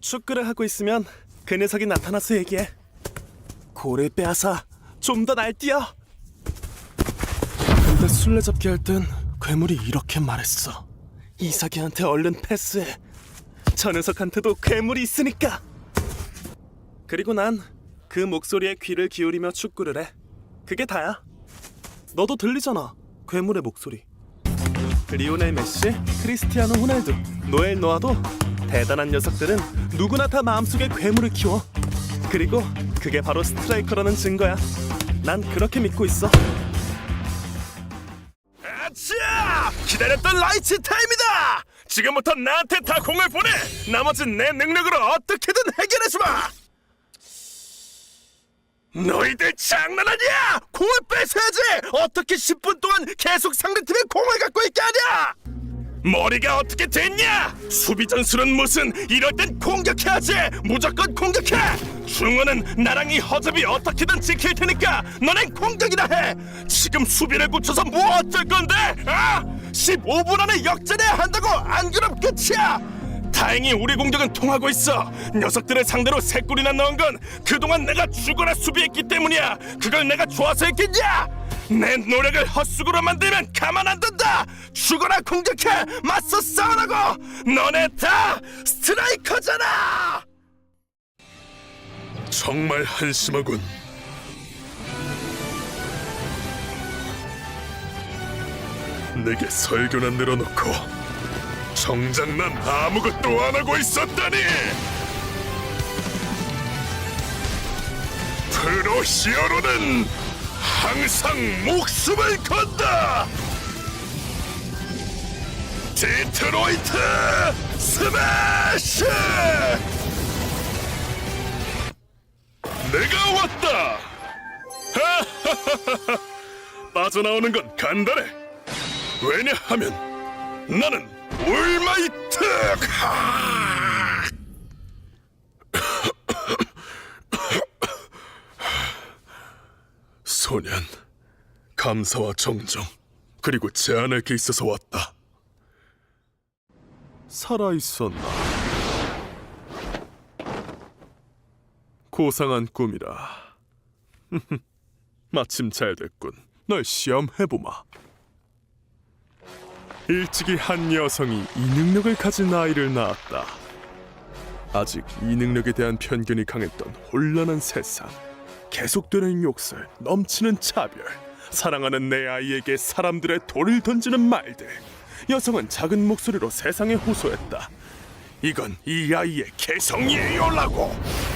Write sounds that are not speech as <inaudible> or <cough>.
축구를 하고 있으면 그 녀석이 나타나서 얘기해. 고래 빼앗아 좀 더 날뛰어. 근데 술래잡기 할 땐 괴물이 이렇게 말했어. 이삭이한테 얼른 패스해. 저 녀석한테도 괴물이 있으니까. 그리고 난 그 목소리에 귀를 기울이며 축구를 해. 그게 다야. 너도 들리잖아. 괴물의 목소리. 리오넬 메시, 크리스티아노 호날두, 노엘 노아도 대단한 녀석들은 누구나 다 마음속에 괴물을 키워. 그리고 그게 바로 스트라이커라는 증거야. 난 그렇게 믿고 있어. 아차! 기다렸던 라이츠 타임이다! 지금부터 나한테 다 공을 보내! 나머진 내 능력으로 어떻게든 해결해주마! 너희들 장난하냐? 공을 뺏어야지! 어떻게 10분 동안 계속 상대팀의 공을 갖고 있게 하냐? 머리가 어떻게 됐냐? 수비 전술은 무슨 이럴 땐 공격해야지! 무조건 공격해! 중원은 나랑 이 허접이 어떻게든 지킬 테니까 너넨 공격이나 해! 지금 수비를 굳혀서 뭐 어쩔 건데? 아? 15분 안에 역전해야 한다고! 안 그럼 끝이야! 다행히 우리 공격은 통하고 있어. 녀석들을 상대로 세 골이나 넣은 건 그동안 내가 죽어라 수비했기 때문이야. 그걸 내가 좋아서 했겠냐? 내 노력을 헛수고로 만들면 가만 안 둔다. 죽어라 공격해 맞서 싸우라고. 너네 다 스트라이커잖아. 정말 한심하군. 내게 설교나 늘어놓고 정작 난 아무것도 안 하고 있었다니! 프로 히어로는 항상 목숨을 건다! 디트로이트 스매시! 내가 왔다! 빠져나오는 건 간단해! 왜냐하면 나는 올마이트! 하! 소년, 감사와 정정 그리고 제안할 게 있어서 왔다. 살아 있었나? 고상한 꿈이라. <laughs> 마침 잘 됐군. 널 시험해보마. 일찍이 한 여성이 이 능력을 가진 아이를 낳았다. 아직 이 능력에 대한 편견이 강했던 혼란한 세상, 계속되는 욕설, 넘치는 차별, 사랑하는 내 아이에게 사람들의 돌을 던지는 말들. 여성은 작은 목소리로 세상에 호소했다. 이건 이 아이의 개성이에요라고.